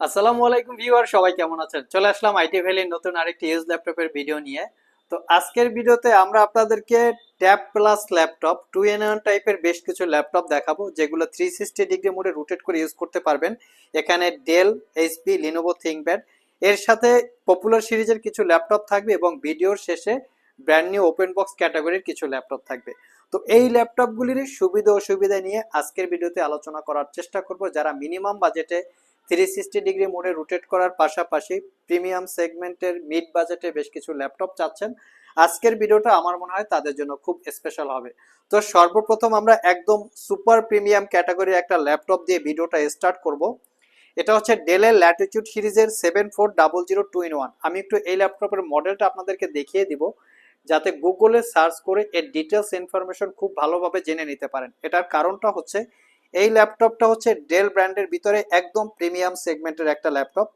আসসালামু আলাইকুম ভিউয়ার, সবাই কেমন আছেন? চলে আসলাম আইটি ভ্যালির নতুন আরেকটি ইউজ ল্যাপটপের ভিডিও নিয়ে। তো আজকের ভিডিওতে আমরা আপনাদেরকে tab plus laptop, two in one টাইপের বেশ কিছু ল্যাপটপ দেখাবো, যেগুলো থ্রি সিক্সটি ডিগ্রি মোডে রোটেট করে ইউজ করতে পারবেন। এখানে ডেল এইচপি লিনোভো থিঙ্কপ্যাড এর সাথে পপুলার সিরিজের কিছু ল্যাপটপ থাকবে এবং ভিডিওর শেষে ব্র্যান্ড নিউ ওপেন বক্স ক্যাটাগরির কিছু ল্যাপটপ থাকবে। তো এই ল্যাপটপগুলির সুবিধা অসুবিধা নিয়ে আজকের ভিডিওতে আলোচনা করার চেষ্টা করব, যারা মিনিমাম বাজেটে থ্রি সিক্সটি ডিগ্রি মোডে রোটেট করার পাশাপাশি প্রিমিয়াম সেগমেন্টের মিড বাজেটে বেশ কিছু ল্যাপটপ চাচ্ছেন। আজকের ভিডিওটা আমার মনে হয় তাদের জন্য খুব স্পেশাল হবে। তো সর্বপ্রথম আমরা একদম সুপার প্রিমিয়াম ক্যাটাগরির একটা ল্যাপটপ দিয়ে ভিডিওটা স্টার্ট করব। এটা হচ্ছে ডেলের ল্যাটিটিউড সিরিজের seven four double zero two in one আমি একটু এই ল্যাপটপের মডেলটা আপনাদেরকে দেখিয়ে দিব, যাতে গুগলে সার্চ করে এর ডিটেলস ইনফরমেশন খুব ভালোভাবে জেনে নিতে পারেন। এটার কারণটা হচ্ছে এই ল্যাপটপটা হচ্ছে ডেল ব্র্যান্ডের ভিতরে একদম প্রিমিয়াম সেগমেন্টের একটা ল্যাপটপ।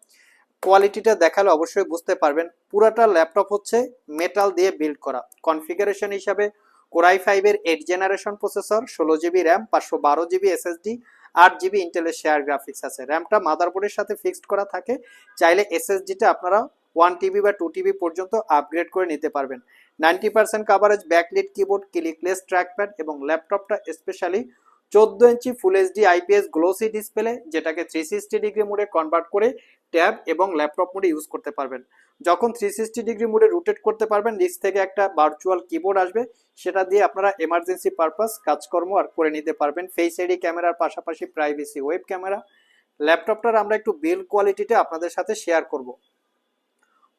কোয়ালিটিটা দেখালে অবশ্যই বুঝতে পারবেন। পুরাটা ল্যাপটপ হচ্ছে মেটাল দিয়ে বিল্ড করা। কনফিগারেশন হিসাবে কোরাই ফাইভের এইট জেনারেশন প্রসেসর ষোলো জিবি র্যাম পাঁচশো বারো জিবি এসএসডি আট জিবি ইন্টেলের শেয়ার গ্রাফিক্স আছে। র্যামটা মাদারবোর্ডের সাথে ফিক্সড করা থাকে। চাইলে এসএসডিটা আপনারা ওয়ান টিবি বা টু টিবি পর্যন্ত আপগ্রেড করে নিতে পারবেন। Ninety percent coverage backlit keyboard clickless trackpad এবং ল্যাপটপটা স্পেশালি চোদ্দ inch full HD IPS glossy display যেটাকে থ্রি সিক্সটি ডিগ্রি মোডে কনভার্ট করে ট্যাব এবং ল্যাপটপ মোডে ইউজ করতে পারবেন। যখন থ্রি সিক্সটি ডিগ্রি মোডে রোটেট করতে পারবেন, নিচ থেকে একটা ভার্চুয়াল কিবোর্ড আসবে, সেটা দিয়ে আপনারা এমার্জেন্সি পারপাস কাজকর্ম আর করে নিতে পারবেন। ফেস আইডি ক্যামেরার পাশাপাশি প্রাইভেসি ওয়েব ক্যামেরা ল্যাপটপটার আমরা একটু বিল কোয়ালিটিটা আপনাদের সাথে শেয়ার করব।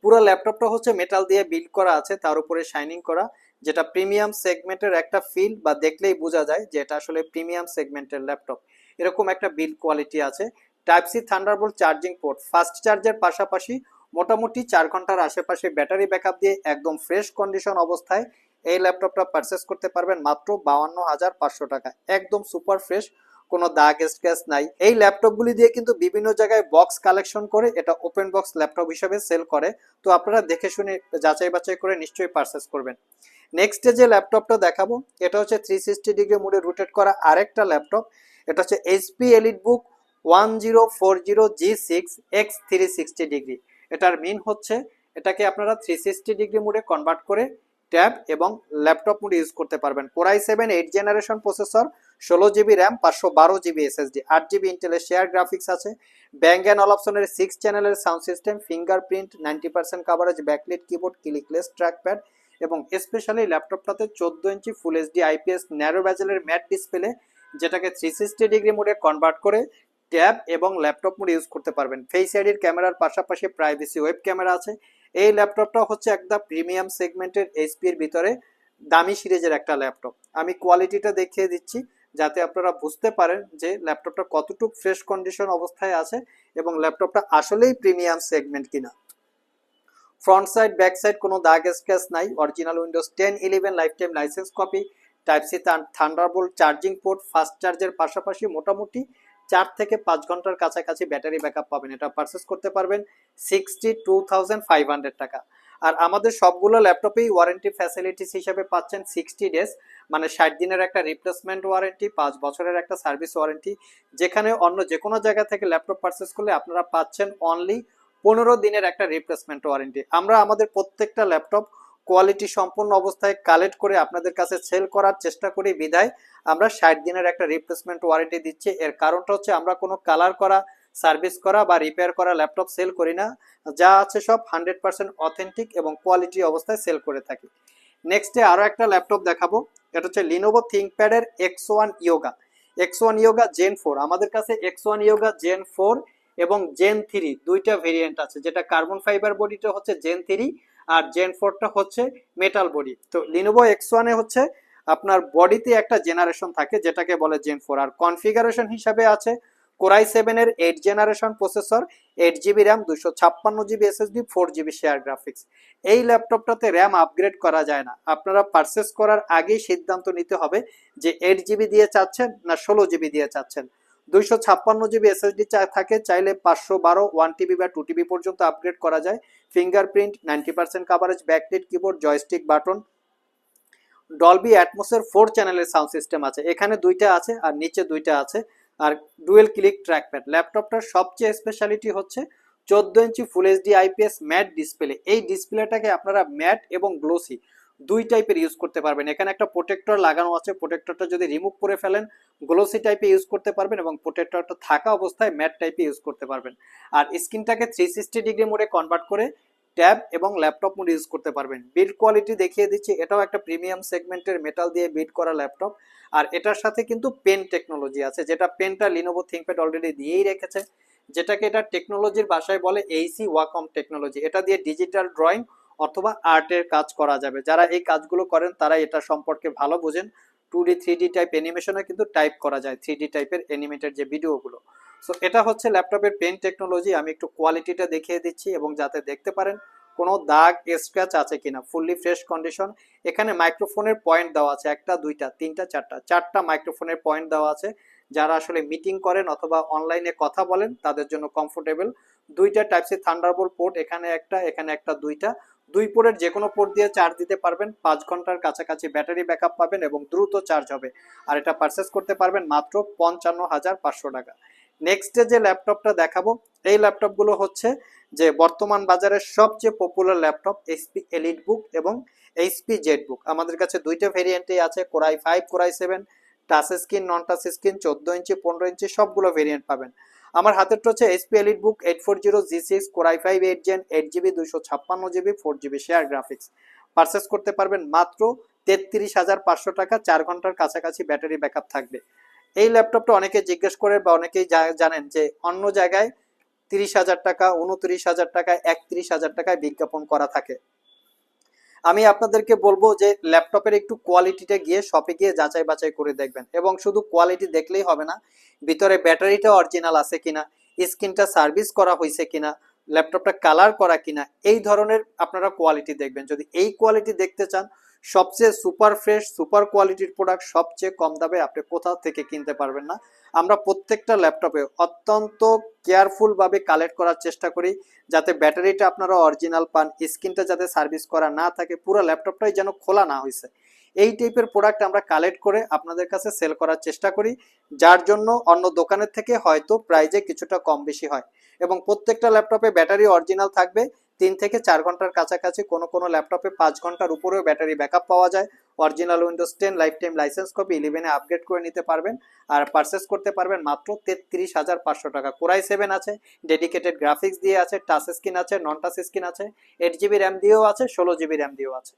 পুরো ল্যাপটপটা হচ্ছে মেটাল দিয়ে বিল্ড করা আছে, তার উপরে শাইনিং করা, যেটা প্রিমিয়াম সেগমেন্টের একটা ফিল বা দেখলেই বোঝা যায় যে এটা আসলে প্রিমিয়াম সেগমেন্টের ল্যাপটপ এরকম একটা বিল্ড কোয়ালিটি আছে। Type C thunderbolt charging port fast চার্জের পাশাপাশি মোটামুটি চার ঘণ্টার আশেপাশে ব্যাটারি ব্যাকআপ দিয়ে একদম ফ্রেশ কন্ডিশন অবস্থায় এই ল্যাপটপটা পারচেস করতে পারবেন মাত্র বাউান্ন হাজার পাঁচশো টাকা একদম সুপার ফ্রেশ কোনো দাগ স্ক্র্যাচ নাই। এই ল্যাপটপগুলি দিয়ে কিন্তু বিভিন্ন জায়গায় বক্স কালেকশন করে, এটা ওপেন বক্স ল্যাপটপ হিসেবে সেল করে। তো আপনারা দেখে শুনে, যাচাই বাছাই করে নিশ্চয়ই পারচেস করবেন। নেক্সটে যে ল্যাপটপটা দেখাবো, এটা হচ্ছে থ্রি সিক্সটি ডিগ্রি মোডে রোটেট করা আরেকটা ল্যাপটপ এটা হচ্ছে HP elite book one zero four zero G six X three sixty degree এটার মিন হচ্ছে, এটাকে আপনারা থ্রি সিক্সটি ডিগ্রি মোডে কনভার্ট করে ট্যাব এবং ল্যাপটপ মোডে ইউজ করতে পারবেন। Core i seven eight generation processor ষোলো জিবি র্যাম, পাঁচশো বারো জিবি এসএসডি, আট জিবি ইন্টেলের শেয়ার গ্রাফিক্স আছে। ব্যাঙ্গ অ্যান্ড অল অপশনের সিক্স চ্যানেলের sound system fingerprint ninety percent coverage backlit keyboard clickless trackpad এবং স্পেশালি ল্যাপটপটাতে চোদ্দ inch full HD IPS narrow ব্যাজেলের matte display যেটাকে থ্রি সিক্সটি ডিগ্রি মোডে কনভার্ট করে ট্যাব এবং ল্যাপটপ মোডে ইউজ করতে পারবেন। ফেস আইডির ক্যামেরার পাশাপাশি প্রাইভেসি ওয়েব ক্যামেরা আছে। এই ল্যাপটপটা হচ্ছে একটা প্রিমিয়াম সেগমেন্টের এইচপি এর ভিতরে দামি সিরিজের একটা ল্যাপটপ আমি কোয়ালিটিটা দেখিয়ে দিচ্ছি। যাতে আপনারা বুঝতে পারেন যে ল্যাপটপটা কতটুকু ফ্রেশ কন্ডিশন অবস্থায় আছে এবং ল্যাপটপটা আসলেই প্রিমিয়াম সেগমেন্ট কিনা। ফ্রন্ট সাইড ব্যাক সাইড কোনো দাগ স্ক্র্যাচ নাই original Windows ten eleven lifetime license copy type C thunderbolt charging port fast চার্জের পাশাপাশি মোটামুটি চার থেকে পাঁচ ঘণ্টার কাছাকাছি ব্যাটারি ব্যাকআপ পাবেন। এটা পারচেস করতে পারবেন sixty two thousand five hundred টাকা। আর আমাদের সবগুলো ল্যাপটপেই ওয়ারেন্টি ফ্যাসিলিটিস হিসেবে পাচ্ছেন সিক্সটি ডেজ মানে ষাট দিনের একটা রিপ্লেসমেন্ট ওয়ারেন্টি পাঁচ বছরের একটা সার্ভিস ওয়ারেন্টি যেখানে অন্য যে কোনো জায়গা থেকে ল্যাপটপ পারচেস করলে আপনারা পাচ্ছেন অনলি পনেরো দিনের একটা রিপ্লেসমেন্ট ওয়ারেন্টি আমরা আমাদের প্রত্যেকটা ল্যাপটপ কোয়ালিটি সম্পূর্ণ অবস্থায় কালেক্ট করে আপনাদের কাছে সেল করার চেষ্টা করি বিধায় আমরা ষাট দিনের একটা রিপ্লেসমেন্ট ওয়ারেন্টি দিচ্ছি। এর কারণটা হচ্ছে আমরা কোনো কালার করা সার্ভিস করা বা রিপেয়ার করা ল্যাপটপ সেল করি না। যা আছে সব হান্ড্রেড পার্সেন্ট অথেন্টিক এবং কোয়ালিটি অবস্থায় সেল করে থাকি। নেক্সটে আরও একটা ল্যাপটপ দেখাবো। এটা হচ্ছে Lenovo থিঙ্কপ্যাডের X one yoga X one yoga gen four আমাদের কাছে X one yoga gen four এবং জেন থ্রি দুইটা ভেরিয়েন্ট আছে। যেটা কার্বন ফাইবার বডিটা হচ্ছে জেন থ্রি আর জেন ফোরটা হচ্ছে মেটাল বডি তো লিনোভো এক্স ওয়ানে হচ্ছে আপনার বডিতে একটা জেনারেশন থাকে, যেটাকে বলে জেন ফোর আর কনফিগারেশন হিসাবে আছে কোরাই সেভেনের eight generation processor eight GB RAM দুশো ছাপ্পান্ন GB SSD four GB share graphics এই ল্যাপটপটাতে র্যাম আপগ্রেড করা যায় না। আপনারা পারচেস করার আগেই সিদ্ধান্ত নিতে হবে যে এইট জিবি দিয়ে চাচ্ছেন না ষোলো জিবি দিয়ে চাচ্ছেন। দুইশো ছাপ্পান্ন জিবি এসএসডি থাকে, চাইলে পাঁচশো বারো ওয়ান টিবি বা টু টিবি পর্যন্ত আপগ্রেড করা যায়। Fingerprint ninety percent coverage backlit keyboard joystick button Dolby অ্যাটমোসের four চ্যানেলের সাউন্ড সিস্টেম আছে। এখানে দুইটা আছে আর নিচে দুইটা আছে। আর ডুয়েল ক্লিক ট্র্যাকপ্যাড ল্যাপটপটার সবচেয়ে স্পেশালিটি হচ্ছে চোদ্দ inch full HD IPS matte display এই ডিসপ্লেটাকে আপনারা ম্যাট এবং গ্লোসি দুই টাইপের ইউজ করতে পারবেন। এখানে একটা প্রোটেক্টর লাগানো আছে। প্রোটেক্টরটা যদি রিমুভ করে ফেলেন গ্লোসি টাইপে ইউজ করতে পারবেন এবং প্রোটেক্টরটা থাকা অবস্থায় ম্যাট টাইপে ইউজ করতে পারবেন। আর স্ক্রিনটাকে থ্রি সিক্সটি ডিগ্রি মোডে কনভার্ট করে ট্যাব এবং ল্যাপটপ মোড ইউজ করতে পারবেন। বিল্ড কোয়ালিটি দেখিয়ে দিচ্ছি, এটাও একটা প্রিমিয়াম সেগমেন্টের মেটাল দিয়ে বিল্ড করা ল্যাপটপ। আর এটার সাথে কিন্তু পেন টেকনোলজি আছে, যেটা পেনটা লিনোভো থিঙ্কপ্যাড অলরেডি দিয়েই রেখেছে, যেটাকে এটা টেকনোলজির ভাষায় বলে এইসি ওয়াকম টেকনোলজি এটা দিয়ে ডিজিটাল ড্রয়িং অথবা আর্টের কাজ করা যাবে। যারা এই কাজগুলো করেন, তারা এটা সম্পর্কে ভালো বোঝেন। Two D three D type অ্যানিমেশনে কিন্তু টাইপ করা যায় থ্রি ডি টাইপের অ্যানিমেটেড যে ভিডিওগুলো সো এটা হচ্ছে ল্যাপটপের পেন টেকনোলজি আমি একটু কোয়ালিটিটা দেখিয়ে দিচ্ছি এবং যাতে দেখতে পারেন কোনো দাগ স্ক্র্যাচ আছে কিনা ফুললি ফ্রেশ কন্ডিশন এখানে মাইক্রোফোনের পয়েন্ট দেওয়া আছে, একটা, দুইটা, তিনটা, চারটা চারটা মাইক্রোফোনের পয়েন্ট দেওয়া আছে। যারা আসলে মিটিং করেন অথবা অনলাইনে কথা বলেন, তাদের জন্য কমফোর্টেবল দুইটা টাইপ সি থান্ডারবোল্ট পোর্ট এখানে একটা এখানে একটা, দুইটা। দুই পোর্টের যে কোনো পোর্ট দিয়ে চার্জ দিতে পারবেন, পাঁচ ঘণ্টার কাছাকাছি ব্যাটারি ব্যাকআপ পাবেন এবং দ্রুত চার্জ হবে। আর এটা পারচেস করতে পারবেন মাত্র পঞ্চান্ন হাজার পাঁচশো টাকা। নেক্সট যে ল্যাপটপটা দেখাবো, এই ল্যাপটপগুলো হচ্ছে যে বর্তমান বাজারের সবচেয়ে popular laptop HP elite book এবং এইচপি জেড বুক আমাদের কাছে দুইটা ভেরিয়েন্টই আছে core i five core i seven touch screen non touch screen চোদ্দ ইঞ্চি, পনেরো ইঞ্চি, সবগুলো ভেরিয়েন্ট পাবেন। আমার হাতেরটা হচ্ছে HP elite book eight four zero G six core i five eight gen eight GB দুশো ছাপ্পান্ন GB four GB share graphics purchase করতে পারবেন মাত্র তেত্রিশ হাজার পাঁচশো টাকা, চার ঘণ্টার কাছাকাছি ব্যাটারি ব্যাকআপ থাকবে। এই ল্যাপটপটা অনেকে জিজ্ঞেস করে বা অনেকেই জানেন যে অন্য জায়গায় তিরিশ হাজার টাকা উনত্রিশ হাজার টাকা, একত্রিশ হাজার টাকায় বিজ্ঞাপন করা থাকে। আমি আপনাদেরকে বলব যে ল্যাপটপের একটু কোয়ালিটিটা গিয়ে শপে গিয়ে যাচাই বাছাই করে দেখবেন। এবং শুধু কোয়ালিটি দেখলেই হবে না, ভিতরে ব্যাটারিটা অরিজিনাল আছে কিনা, স্ক্রিনটা সার্ভিস করা হয়েছে কিনা ল্যাপটপটা কালার করা কিনা, এই ধরনের আপনারা কোয়ালিটি দেখবেন। যদি এই কোয়ালিটি দেখতে চান সবচেয়ে সুপার ফ্রেশ, সুপার কোয়ালিটির প্রোডাক্ট সবচেয়ে কম দামে আপনি কোথাও থেকে কিনতে পারবেন না। আমরা প্রত্যেকটা ল্যাপটপে অত্যন্ত কেয়ারফুল ভাবে কালেক্ট করার চেষ্টা করি, যাতে ব্যাটারিটা আপনারা অরিজিনাল পান স্ক্রিনটা যাতে সার্ভিস করা না থাকে, পুরো ল্যাপটপটাই যেন খোলা না হয়েছে এই টাইপের প্রোডাক্ট আমরা কালেক্ট করে আপনাদের কাছে সেল করার চেষ্টা করি, যার জন্য অন্য দোকানের থেকে হয়তো প্রাইজে কিছুটা কম বেশি হয়। এবং প্রত্যেকটা ল্যাপটপে ব্যাটারি অরিজিনাল থাকবে তিন থেকে চার ঘণ্টার কাছাকাছি কোনো কোনো ল্যাপটপে পাঁচ ঘণ্টার উপরেও ব্যাটারি ব্যাকআপ পাওয়া যায়। Original Windows ten lifetime license copy ইলেভেনে আপগ্রেড করে নিতে পারবেন আর পারচেস করতে পারবেন মাত্র তেত্রিশ হাজার পাঁচশো টাকা। কোরাই সেভেন আছে ডেডিকেটেড গ্রাফিক্স দিয়ে আছে টাচ স্ক্রিন আছে নন টাচ স্ক্রিন আছে এইট জিবি র্যাম দিয়েও আছে, ষোলো জিবি র্যাম দিয়েও আছে।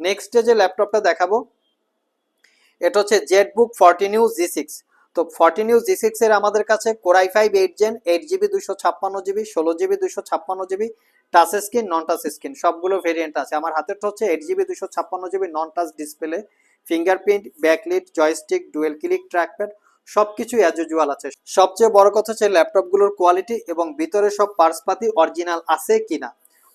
নেক্সট যে ল্যাপটপটা দেখাবো, এটা হচ্ছে Z book fourteen U G six তো ফর্টিন ইউ জি সিক্স এর আমাদের কাছে core i five eight gen eight GB দুশো ছাপ্পান্ন জিবি ষোলো জিবি দুশো ছাপ্পান্ন GB touch screen non touch screen সবগুলো ভেরিয়েন্ট আছে। আমার হাতেরটা হচ্ছে এইট জিবি দুশো ছাপ্পান্ন GB non touch display fingerprint backlit joystick dual click trackpad সবকিছু অ্যাজ ইউজুয়াল আছে। সবচেয়ে বড় কথা হচ্ছে ল্যাপটপগুলোর কোয়ালিটি এবং ভিতরে সব পার্টসপাতি অরিজিনাল আছে কিনা।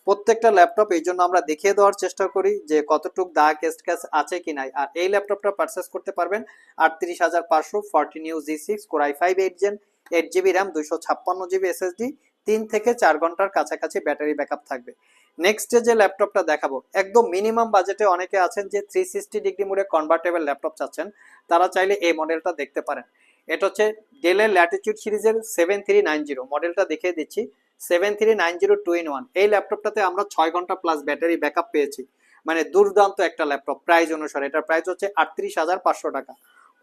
প্রত্যেকটা ল্যাপটপ এই জন্য আমরা দেখিয়ে দেওয়ার চেষ্টা করি যে কতটুক দাগ স্ক্যাচ আছে কি নাই আর এই ল্যাপটপটা পারচেস করতে পারবেন আটত্রিশ হাজার পাঁচশো fourteen U G six core i five eight gen eight GB RAM দুইশো ছাপ্পান্ন জিবি এসএসডি তিন থেকে চার ঘণ্টার কাছাকাছি ব্যাটারি ব্যাকআপ থাকবে। নেক্সট যে ল্যাপটপটা দেখাবো, একদম মিনিমাম বাজেটে অনেকে আছেন যে থ্রি সিক্সটি ডিগ্রি মোডে কনভার্টেবল ল্যাপটপ চাচ্ছেন, তারা চাইলে এই মডেলটা দেখতে পারেন। এটা হচ্ছে ডেলের ল্যাটিটিউড সিরিজের সেভেন থ্রি নাইন জিরো মডেলটা দেখিয়ে দিচ্ছি seven three nine zero two in one এই ল্যাপটপটাতে আমরা ছয় ঘণ্টা প্লাস ব্যাটারি ব্যাকআপ পেয়েছি। মানে দুর্দান্ত একটা ল্যাপটপ প্রাইস অনুসারে। এটার প্রাইস হচ্ছে আটত্রিশ হাজার পাঁচশো টাকা।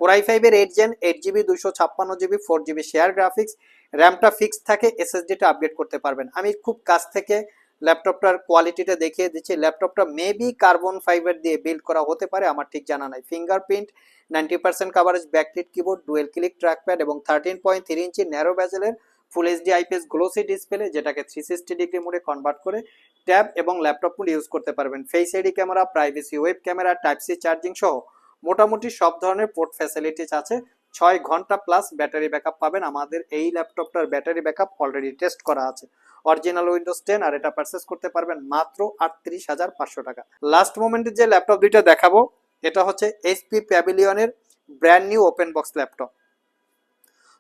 কোরাই ফাইভের এইট জেন এইট জিবি দুশো ছাপ্পান্ন GB four GB share graphics র্যামটা fix থাকে এসএসডিটা আপডেট করতে পারবেন। আমি খুব কাছ থেকে ল্যাপটপটার কোয়ালিটিটা দেখিয়ে দিচ্ছি। ল্যাপটপটা মেবি কার্বন ফাইবার দিয়ে বিল্ড করা হতে পারে, আমার ঠিক জানা নাই। Fingerprint ninety percent coverage backlit keyboard dual click trackpad এবং thirteen point three inch narrow ব্যাজেলের full HD IPS glossy display যেটাকে থ্রি সিক্সটি ডিগ্রি মোডে কনভার্ট করে ট্যাব এবং ল্যাপটপ ইউজ করতে পারবেন। Face ID camera privacy web camera type C charging সহ মোটামুটি সব ধরনের পোর্ট ফ্যাসিলিটিস আছে। ছয় ঘণ্টা প্লাস ব্যাটারি ব্যাকআপ পাবেন। আমাদের এই ল্যাপটপটার ব্যাটারি ব্যাকআপ অলরেডি টেস্ট করা আছে। অরিজিনাল উইন্ডোজ টেন আর এটা পারচেস করতে পারবেন মাত্র আটত্রিশ হাজার পাঁচশো টাকা। লাস্ট মোমেন্টের যে ল্যাপটপ দুইটা দেখাবো, এটা হচ্ছে HP প্যাভিলিয়নের brand new open box laptop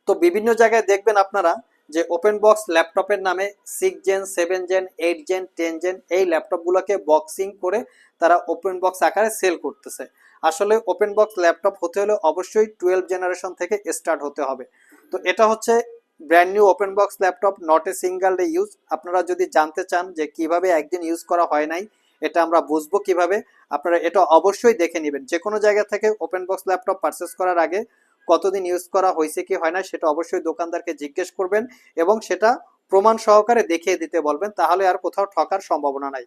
তো বিভিন্ন জায়গায় দেখবেন আপনারা যে ওপেন বক্স ল্যাপটপের নামে six gen seven gen eight gen ten gen এই ল্যাপটপগুলোকে বক্সিং করে তারা ওপেন বক্স আকারে সেল করতেছে। আসলে ওপেন বক্স ল্যাপটপ হতে হলে অবশ্যই টুয়েলভ জেনারেশন থেকে স্টার্ট হতে হবে। তো এটা হচ্ছে brand new open box laptop not a single day use আপনারা যদি জানতে চান যে কীভাবে একদিন ইউজ করা হয় নাই, এটা আমরা বুঝব কীভাবে। আপনারা এটা অবশ্যই দেখে নেবেন। যে কোনো জায়গা থেকে ওপেন বক্স ল্যাপটপ পারচেস করার আগে কতদিন ইউজ করা হয়েছে, কি হয় না, সেটা অবশ্যই দোকানদারকে জিজ্ঞেস করবেন এবং সেটা প্রমাণ সহকারে দেখিয়ে দিতে বলবেন, তাহলে আর কোথাও ঠকার সম্ভাবনা নাই।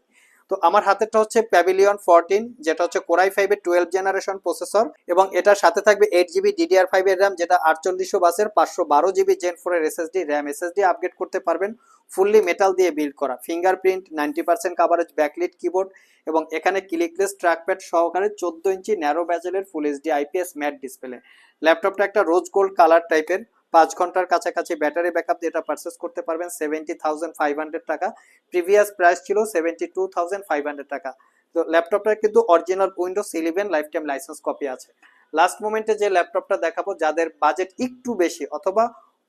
তো আমার হাতেরটা হচ্ছে প্যাভিলিয়ন ফোরটিন যেটা হচ্ছে কোরাই ফাইভের টুয়েলভ জেনারেশন প্রসেসর এবং এটার সাথে থাকবে এইট জিবি ডিডিআর ফাইভ এর র্যাম যেটা আটচল্লিশশো বাসের পাঁচশো বারো জিবি জেন ফোর এর এসএসডি র্যাম এসএসডি আপগ্রেড করতে পারবেন। ফুললি মেটাল দিয়ে বিল্ড করা। Fingerprint ninety percent coverage backlit keyboard এবং এখানে ক্লিকলেস ট্র্যাকপ্যাড সহকারে চোদ্দ inch narrow ব্যাজেলের full HD IPS matte display ল্যাপটপটা একটা রোজ গোল্ড কালার টাইপের পাঁচ ঘণ্টার কাছাকাছি ব্যাটারি ব্যাকআপ দিয়ে এটা পারচেস করতে পারবেন সেভেন্টি থাউজেন্ড ফাইভ হান্ড্রেড টাকা। প্রিভিয়াস প্রাইস ছিল seventy two thousand five hundred টাকা। তো ল্যাপটপটার কিন্তু original Windows eleven lifetime license copy আছে লাস্ট মোমেন্টে যে ল্যাপটপটা দেখাবো, যাদের বাজেট একটু বেশি অথবা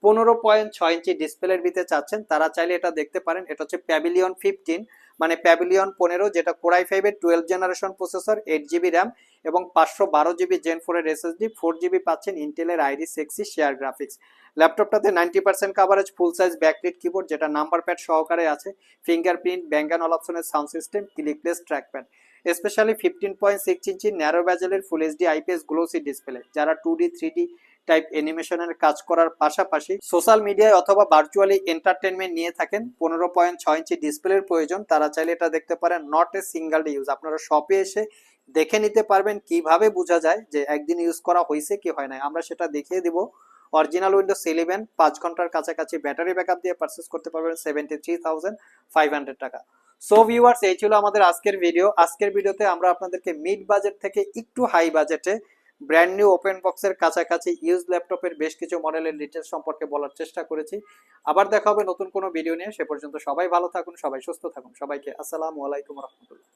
পনেরো পয়েন্ট ছয় ইঞ্চি ডিসপ্লের ভিতরে চাচ্ছেন, তারা চাইলে এটা দেখতে পারেন। এটা হচ্ছে প্যাভিলিয়ন ফিফটিন মানে প্যাভিলিয়ন পনেরো, যেটা কোরাই ফাইভের twelve generation processor eight GB RAM এবং পাঁচশো বারো জিবি জেন ফোরের এসএসডি ফোর জিবি পাচ্ছেন ইন্টেলের আইডি সিক্সি share graphics ল্যাপটপটাতে ninety percent coverage full size backlit keyboard যেটা নাম্বার প্যাড সহকারে আছে ফিঙ্গারপ্রিন্ট ব্যাঙ্গান অল অপশনের sound system clickless trackpad specially fifteen point six inch narrow ব্যাজেলের full HD IPS glossy display যারা two D three D type অ্যানিমেশনের কাজ করার পাশাপাশি social মিডিয়ায় অথবা ভার্চুয়ালি এন্টারটেনমেন্ট নিয়ে থাকেন। পনেরো পয়েন্ট ছয় ইঞ্চি ডিসপ্লের প্রয়োজন। তারা চাইলে এটা দেখতে পারেন। নট এ সিঙ্গেল ইউজ আপনারা শপে এসে দেখে নিতে পারবেন কীভাবে বোঝা যায় যে একদিন ইউজ করা হয়েছে কি হয় না আমরা সেটা দেখিয়ে দিব। অরিজিনাল উইন্ডোজ ইলেভেন পাঁচ ঘণ্টার কাছাকাছি ব্যাটারি ব্যাকআপ দিয়ে পারচেস করতে পারবেন seventy three thousand five hundred টাকা। সো ভিউয়ার্স এই ছিল আমাদের আজকের ভিডিও আজকের ভিডিওতে আমরা আপনাদেরকে মিড বাজেট থেকে একটু হাই বাজেটে ব্র্যান্ড নিউ ওপেন বক্সের কাছাকাছি ইউজ ল্যাপটপের বেশ কিছু মডেলের ডিটেলস সম্পর্কে বলার চেষ্টা করেছি। আবার দেখা হবে নতুন কোনো ভিডিও নিয়ে। সে পর্যন্ত সবাই ভালো থাকুন, সবাই সুস্থ থাকুন। সবাইকে আসসালামু আলাইকুম রহমতুল্লাহ।